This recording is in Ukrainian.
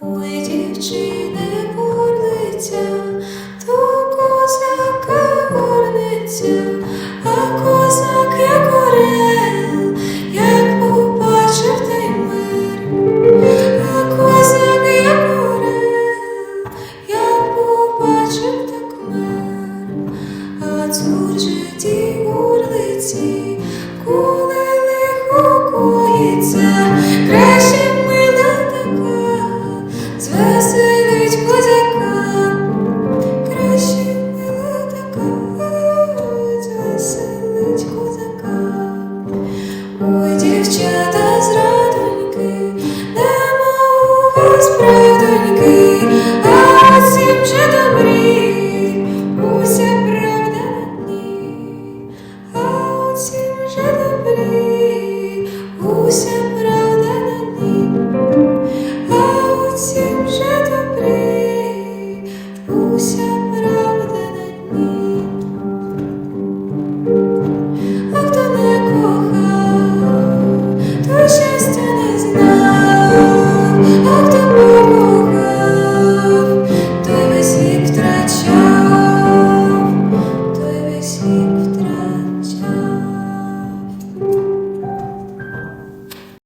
Ой, дівчини бурлиця, то козака горниця, а козак як орел, як побачив та й мир, а козак як орел, як побачив так мир, а цурчить і урлиці, дівчата з не у вас правдоньки, see.